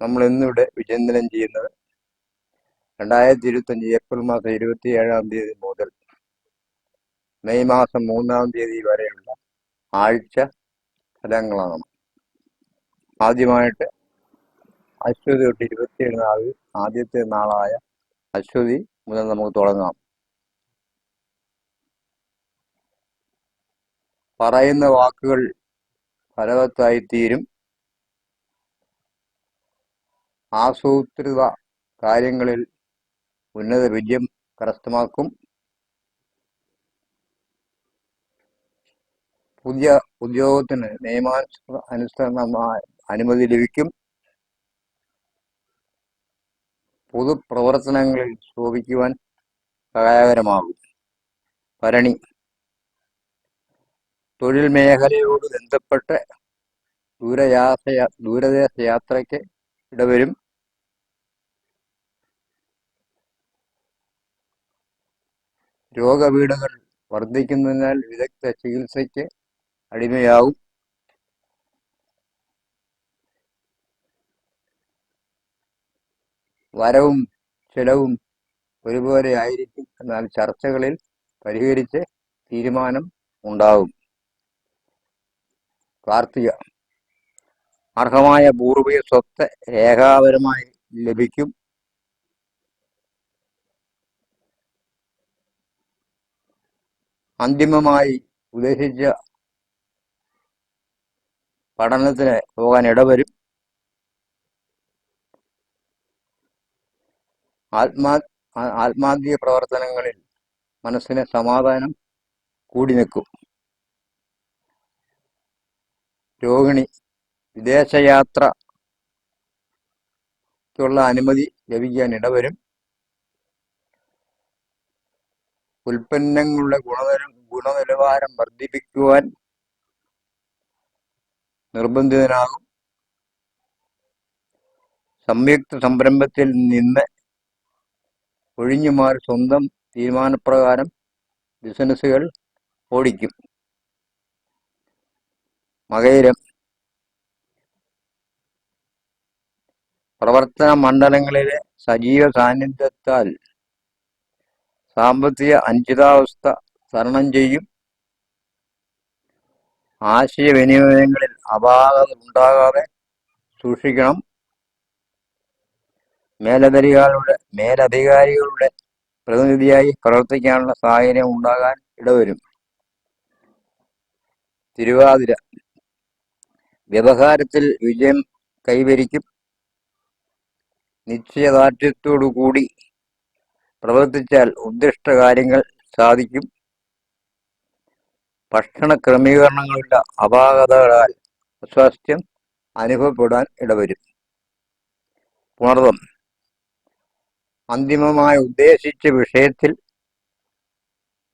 നമ്മൾ ഇന്നിവിടെ വിചിന്തനം ചെയ്യുന്നത്? രണ്ടായിരത്തി ഇരുപത്തഞ്ച് ഏപ്രിൽ മാസം ഇരുപത്തി ഏഴാം തീയതി മുതൽ മെയ് മാസം മൂന്നാം തീയതി വരെയുള്ള ആഴ്ച ഫലങ്ങളാണ്. ആദ്യമായിട്ട് അശ്വതി തൊട്ട് ഇരുപത്തിയേഴ് നാളിൽ ആദ്യത്തെ നാളായ അശ്വതി മുതൽ നമുക്ക് തുടങ്ങാം. പറയുന്ന വാക്കുകൾ ഫലവത്തായി തീരും ആസൂത്രിത കാര്യങ്ങളിൽ ഉന്നത വിജയം കരസ്ഥമാക്കും. പുതിയ ഉദ്യോഗത്തിന് നിയമാനുസൃത അനുസരണമായ അനുമതി ലഭിക്കും. പൊതുപ്രവർത്തനങ്ങളിൽ ശോഭിക്കുവാൻ സഹായകരമാകും. ഭരണി. തൊഴിൽ മേഖലയോട് ബന്ധപ്പെട്ട് ദൂരയാത്ര ദൂരദേശ യാത്രയ്ക്ക് ഇടവരും രോഗപീഠകൾ വർദ്ധിക്കുന്നതിനാൽ വിദഗ്ധ ചികിത്സയ്ക്ക് അടിമയാവും. വരവും ചെലവും ഒരുപോലെ ആയിരിക്കും എന്നാൽ ചർച്ചകളിൽ പരിഹരിച്ച് തീരുമാനം ഉണ്ടാവും. കാർത്തിക അർഹമായ പൂർവിക സ്വത്ത് രേഖാപരമായി ലഭിക്കും. അന്തിമമായി ഉദ്ദേശിച്ച പഠനത്തിന് പോകാൻ ഇടവരും. ആത്മാ ആ- പ്രവർത്തനങ്ങളിൽ മനസ്സിന് സമാധാനം കൂടി നിൽക്കും. രോഹിണി വിദേശയാത്രയ്ക്കുള്ള അനുമതി ലഭിക്കാൻ ഇടവരും. ഉൽപ്പന്നങ്ങളുടെ ഗുണനില ഗുണനിലവാരം വർദ്ധിപ്പിക്കുവാൻ നിർബന്ധിതനാകും. സംയുക്ത സംരംഭത്തിൽ നിന്ന് ഒഴിഞ്ഞുമാറി സ്വന്തം തീരുമാനപ്രകാരം ബിസിനസ്സുകൾ ഓടിക്കും. മകയിരം പ്രവർത്തന മണ്ഡലങ്ങളിലെ സജീവ സാന്നിധ്യത്താൽ സാമ്പത്തിക അനിശ്ചിതാവസ്ഥ തരണം ചെയ്യും. ആശയവിനിമയങ്ങളിൽ അപാകത ഉണ്ടാകാതെ സൂക്ഷിക്കണം. മേലധികാരികളുടെ മേലധികാരികളുടെ പ്രതിനിധിയായി പ്രവർത്തിക്കാനുള്ള സാഹചര്യം ഉണ്ടാകാൻ ഇടവരും. തിരുവാതിര. വ്യവഹാരത്തിൽ വിജയം കൈവരിക്കും. നിശ്ചയദാർഢ്യത്തോടു കൂടി പ്രവർത്തിച്ചാൽ ഉദ്ദിഷ്ട കാര്യങ്ങൾ സാധിക്കും. ഭക്ഷണ ക്രമീകരണങ്ങളുടെ അപാകതകളാൽ അസ്വാസ്ഥ്യം അനുഭവപ്പെടാൻ ഇടവരും. പുണർവം. അന്തിമമായി ഉദ്ദേശിച്ച വിഷയത്തിൽ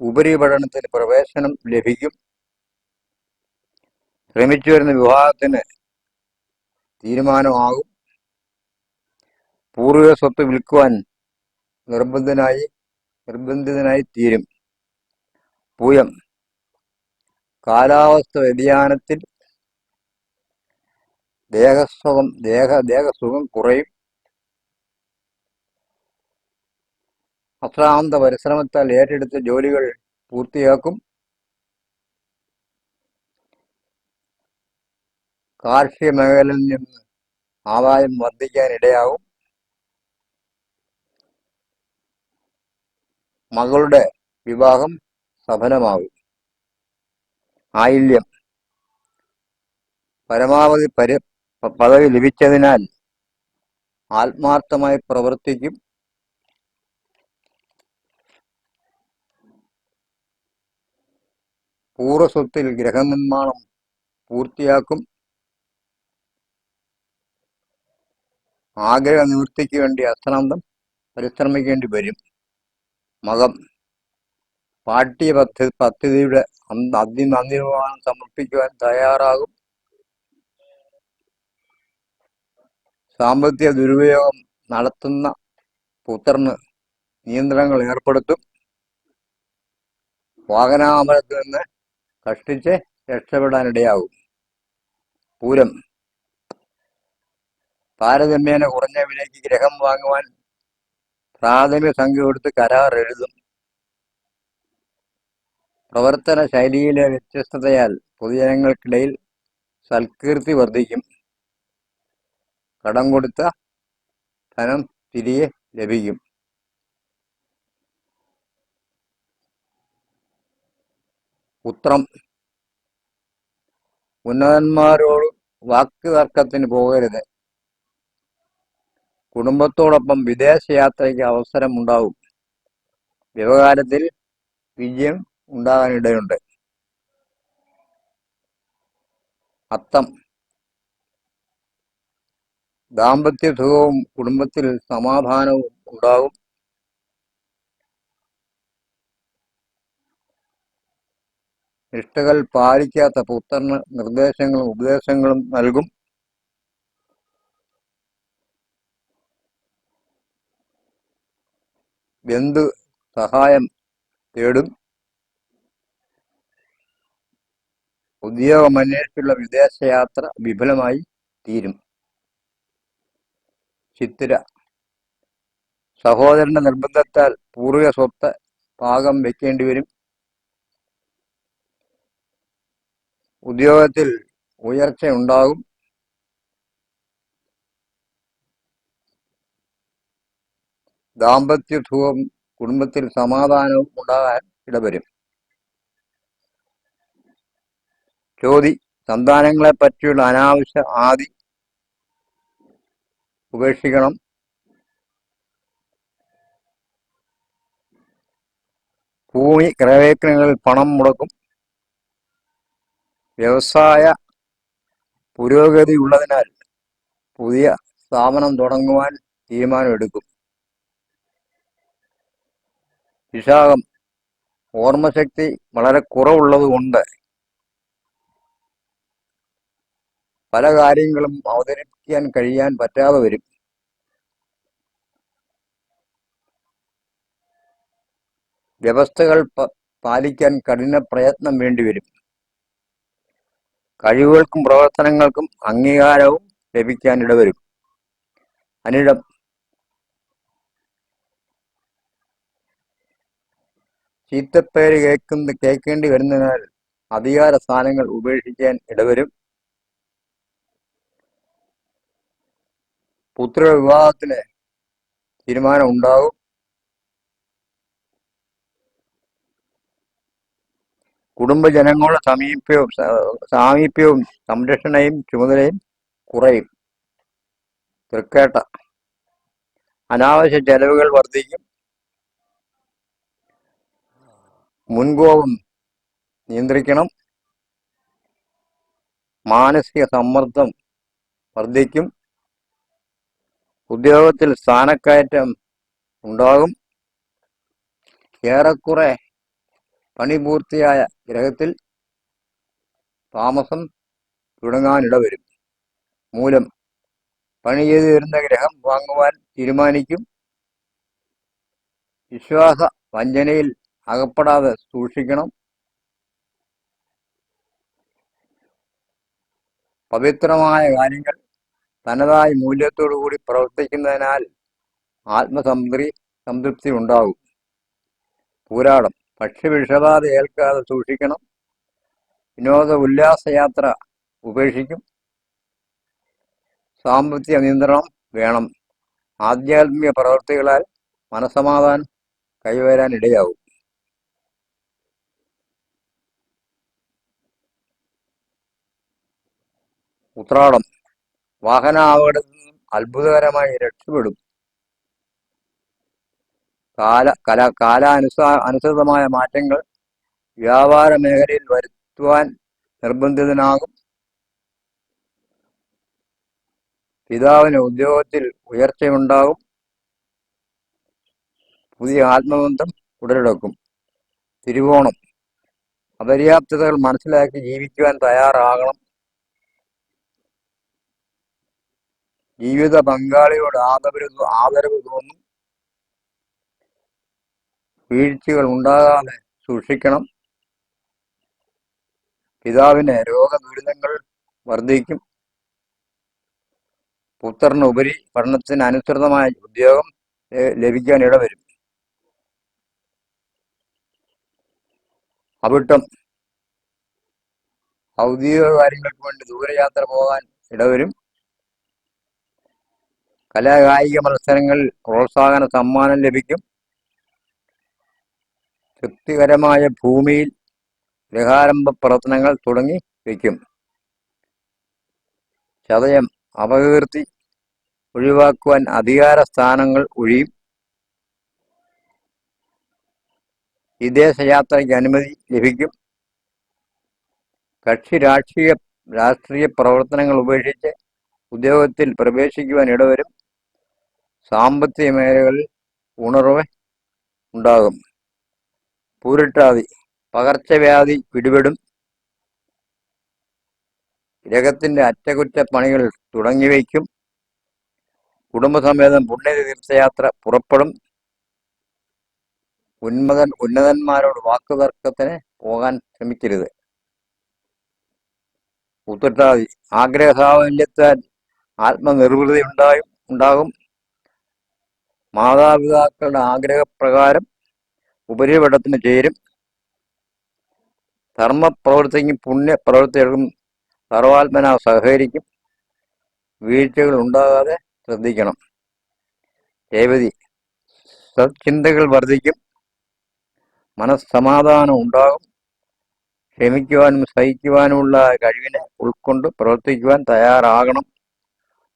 ഉപരിപഠനത്തിന് പ്രവേശനം ലഭിക്കും. ശ്രമിച്ചു വരുന്ന വിവാഹത്തിന് തീരുമാനമാകും. പൂർവിക സ്വത്ത് വിൽക്കുവാൻ നിർബന്ധനായി നിർബന്ധിതനായി തീരും. പൂയം. കാലാവസ്ഥ വ്യതിയാനത്തിൽ ദേഹസുഖം ദേഹ ദേഹസുഖം കുറയും. അശ്രാന്ത പരിശ്രമത്താൽ ഏറ്റെടുത്ത ജോലികൾ പൂർത്തിയാക്കും. കാർഷിക മേഖലയിൽ നിന്ന് ആദായം വർദ്ധിക്കാൻ ഇടയാകും മകളുടെ വിവാഹം സഫലമാകും. ആയില്യം. പരമാവധി പരി പദവി ലഭിച്ചതിനാൽ ആത്മാർത്ഥമായി പ്രവർത്തിക്കും. പൂർവസ്വത്തിൽ ഗ്രഹനിർമ്മാണം പൂർത്തിയാക്കും. ആഗ്രഹ നിവൃത്തിക്ക് വേണ്ടി അശ്രാന്തം പരിശ്രമിക്കേണ്ടി വരും. മകം. പാഠ്യ പദ്ധതി പദ്ധതിയുടെ അതി അന്തിമമാണ് സമർപ്പിക്കുവാൻ തയ്യാറാകും. സാമ്പത്തിക ദുരുപയോഗം നടത്തുന്ന പുത്രന് നിയന്ത്രണങ്ങൾ ഏർപ്പെടുത്തും. വാഹനാമരത്തിൽ നിന്ന് കഷ്ടിച്ച് രക്ഷപ്പെടാനിടയാകും. പൂരം. താരതമ്യേന കുറഞ്ഞ വിലയ്ക്ക് ഗ്രഹം വാങ്ങുവാൻ പ്രാഥമിക സംഖ്യ കൊടുത്ത് കരാർ എഴുതും. പ്രവർത്തന ശൈലിയിലെ വ്യത്യസ്തതയാൽ പൊതുജനങ്ങൾക്കിടയിൽ സൽകീർത്തി വർദ്ധിക്കും. കടം കൊടുത്ത ധനം തിരികെ ലഭിക്കും. ഉത്രം. ഉന്നതന്മാരോട് വാക്ക് തർക്കത്തിന് പോകരുത്. കുടുംബത്തോടൊപ്പം വിദേശയാത്രയ്ക്ക് അവസരം ഉണ്ടാവും വ്യവഹാരത്തിൽ വിജയം ഉണ്ടാകാനിടയുണ്ട്. അത്തം. ദാമ്പത്യ സുഖവും കുടുംബത്തിൽ സമാധാനവും ഉണ്ടാകും. നിഷ്ഠകൾ പാലിക്കാത്ത പുത്രന് നിർദ്ദേശങ്ങളും ഉപദേശങ്ങളും നൽകും. ബന്ധു സഹായം തേടും? ഉദ്യോഗമന്വേഷിച്ചുള്ള വിദേശയാത്ര വിഫലമായി തീരും. ചിത്തിര. സഹോദരന്റെ നിർബന്ധത്താൽ പൂർവിക സ്വത്ത് പാകം വെക്കേണ്ടി വരും. ഉദ്യോഗത്തിൽ ഉയർച്ച ഉണ്ടാകും ദാമ്പത്യ സുഖം കുടുംബത്തിൽ സമാധാനവും ഉണ്ടാകാൻ ഇടവരും. ചോതി സന്താനങ്ങളെ പറ്റിയുള്ള അനാവശ്യ ആദി ഉപേക്ഷിക്കണം. ഭൂമി ക്രയവിക്രയങ്ങളിൽ പണം മുടക്കും. വ്യവസായ പുരോഗതി ഉള്ളതിനാൽ പുതിയ സ്ഥാപനം തുടങ്ങുവാൻ തീരുമാനമെടുക്കും. വിശാഖം ഓർമ്മശക്തി വളരെ കുറവുള്ളത് കൊണ്ട് പല കാര്യങ്ങളും അവതരിപ്പിക്കാൻ കഴിയാൻ പറ്റാതെ വരും. വ്യവസ്ഥകൾ പാലിക്കാൻ കഠിന പ്രയത്നം വേണ്ടിവരും കഴിവുകൾക്കും പ്രവർത്തനങ്ങൾക്കും അംഗീകാരവും ലഭിക്കാൻ ഇടവരും. അനിഴം ചീത്തപ്പേര് കേൾക്കുന്ന കേൾക്കേണ്ടി വരുന്നതിനാൽ അധികാര സ്ഥാനങ്ങൾ ഉപേക്ഷിക്കാൻ ഇടവരും. പുത്ര വിവാഹത്തിന് തീരുമാനം ഉണ്ടാകും. കുടുംബജനങ്ങളുടെ സമീപ്യവും സാമീപ്യവും സംരക്ഷണയും ചുമതലയും കുറയും. തൃക്കേട്ട. അനാവശ്യ ചെലവുകൾ വർദ്ധിക്കും. മുൻകോപം നിയന്ത്രിക്കണം. മാനസിക സമ്മർദ്ദം വർദ്ധിക്കും. ഉദ്യോഗത്തിൽ സ്ഥാനക്കയറ്റം ഉണ്ടാകും. ഏറെക്കുറെ പണി പൂർത്തിയായ ഗ്രഹത്തിൽ താമസം തുടങ്ങാനിട വരും മൂലം പണി ചെയ്തു വരുന്ന ഗ്രഹം വാങ്ങുവാൻ തീരുമാനിക്കും. വിശ്വാസ വഞ്ചനയിൽ അകപ്പെടാതെ സൂക്ഷിക്കണം. പവിത്രമായ കാര്യങ്ങൾ തനതായ മൂല്യത്തോടു കൂടി പ്രവർത്തിക്കുന്നതിനാൽ ആത്മസംതൃ സംതൃപ്തി ഉണ്ടാകും. പൂരാടം ഭക്ഷ്യവിഷബാധ ഏൽക്കാതെ സൂക്ഷിക്കണം. വിനോദ ഉല്ലാസയാത്ര ഉപേക്ഷിക്കും. സാമ്പത്തിക നിയന്ത്രണം വേണം. ആധ്യാത്മിക പ്രവർത്തികളാൽ മനസമാധാനം കൈവരാൻ ഇടയാവും ഉത്രാടം. വാഹന അപകടത്തിൽ നിന്നും അത്ഭുതകരമായി രക്ഷപ്പെടും. കാല കല കാലാനുസാ അനുസൃതമായ മാറ്റങ്ങൾ വ്യാപാര മേഖലയിൽ വരുത്തുവാൻ നിർബന്ധിതനാകും. പിതാവിന് ഉദ്യോഗത്തിൽ ഉയർച്ചയുണ്ടാകും. പുതിയ ആത്മബന്ധം ഉടലെടുക്കും. തിരുവോണം. അപര്യാപ്തതകൾ മനസ്സിലാക്കി ജീവിക്കുവാൻ തയ്യാറാകണം. ജീവിത പങ്കാളിയോട് ആദരവ് ആദരവ് തോന്നും. വീഴ്ചകൾ ഉണ്ടാകാതെ സൂക്ഷിക്കണം. പിതാവിന് രോഗദുരിതങ്ങൾ വർദ്ധിക്കും. പുത്രന് ഉപരി പഠനത്തിന് അനുസൃതമായ ഉദ്യോഗം ലഭിക്കാൻ ഇടവരും. അവിട്ടം ഔദ്യോഗിക കാര്യങ്ങൾക്ക് വേണ്ടി ദൂരയാത്ര പോകാൻ ഇടവരും. കലാകായിക മത്സരങ്ങളിൽ പ്രോത്സാഹന സമ്മാനം ലഭിക്കും. തൃപ്തികരമായ ഭൂമിയിൽ ഗൃഹാരംഭ പ്രവർത്തനങ്ങൾ തുടങ്ങി വയ്ക്കും. ചതയം അപകീർത്തി ഒഴിവാക്കുവാൻ അധികാര സ്ഥാനങ്ങൾ ഒഴിയും. വിദേശയാത്രയ്ക്ക് അനുമതി ലഭിക്കും. കക്ഷി രാഷ്ട്രീയ രാഷ്ട്രീയ പ്രവർത്തനങ്ങൾ ഉപേക്ഷിച്ച് ഉദ്യോഗത്തിൽ പ്രവേശിക്കുവാൻ ഇടവരും. സാമ്പത്തിക മേഖലകളിൽ ഉണർവ് ഉണ്ടാകും. പൂരിട്ടാതി പകർച്ചവ്യാധി പിടിപെടും. ഗ്രഹത്തിന്റെ അറ്റകുറ്റപ്പണികൾ തുടങ്ങിവയ്ക്കും. കുടുംബസമേതം പുണ്യ തീർത്ഥയാത്ര പുറപ്പെടും. ഉന്മതൻ ഉന്നതന്മാരോട് വാക്കുതർക്കത്തിന് പോകാൻ ശ്രമിക്കരുത്. ഉത്തട്ടാതി ആഗ്രഹസാഫല്യത്താൽ ആത്മനിർവൃതി ഉണ്ടായും ഉണ്ടാകും. മാതാപിതാക്കളുടെ ആഗ്രഹപ്രകാരം ഉപരിപഠത്തിന് ചേരും. ധർമ്മപ്രവൃത്തിക്കും പുണ്യപ്രവൃത്തികൾക്കും സർവാത്മന സഹകരിക്കും. വീഴ്ചകൾ ഉണ്ടാകാതെ ശ്രദ്ധിക്കണം. രേവതി സത്ചിന്തകൾ വർദ്ധിക്കും. മനസ്സമാധാനം ഉണ്ടാകും. ക്ഷമിക്കുവാനും സഹിക്കുവാനുമുള്ള കഴിവിനെ ഉൾക്കൊണ്ട് പ്രവർത്തിക്കുവാൻ തയ്യാറാകണം.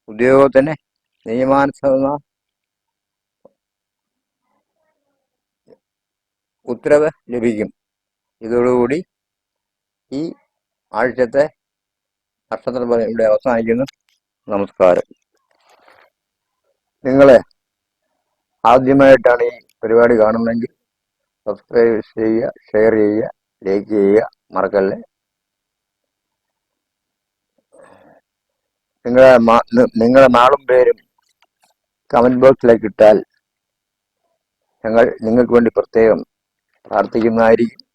ഉദ്യോഗത്തിന് നിയമാനുസൃത ഉത്തരവ് ലഭിക്കും. ഇതോടുകൂടി ഈ ആഴ്ചത്തെ നക്ഷത്രഫലം ഇവിടെ അവസാനിക്കുന്നു. നമസ്കാരം. നിങ്ങളെ ആദ്യമായിട്ടാണ് ഈ പരിപാടി കാണുന്നതെങ്കിൽ സബ്സ്ക്രൈബ് ചെയ്യുക ഷെയർ ചെയ്യുക ലൈക്ക് ചെയ്യുക മറക്കല്ലേ? നിങ്ങളെ നിങ്ങളെ നിങ്ങളുടെ നാളും പേരും കമന്റ് ബോക്സിലേക്ക് ഇട്ടാൽ ഞങ്ങൾ നിങ്ങൾക്ക് വേണ്ടി പ്രത്യേകം പ്രാർത്ഥിക്കുന്നതായിരിക്കും.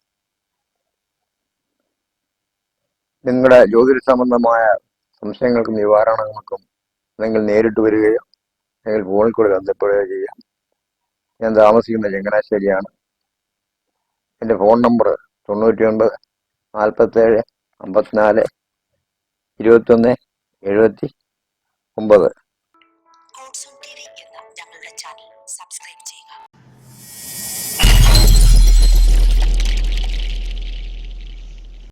നിങ്ങളുടെ ജ്യോതിഷ സംബന്ധമായ സംശയങ്ങൾക്കും നിവാരണങ്ങൾക്കും നിങ്ങൾ നേരിട്ട് വരികയോ അല്ലെങ്കിൽ ഫോണിൽ കൂടെ ബന്ധപ്പെടുകയോ ചെയ്യാം. ഞാൻ താമസിക്കുന്ന ചങ്ങനാശ്ശേരിയാണ്. എന്റെ ഫോൺ നമ്പർ തൊണ്ണൂറ്റി ഒൻപത് നാൽപ്പത്തേഴ് അമ്പത്തിനാല് ഇരുപത്തൊന്ന് എഴുപത്തി ഒമ്പത്.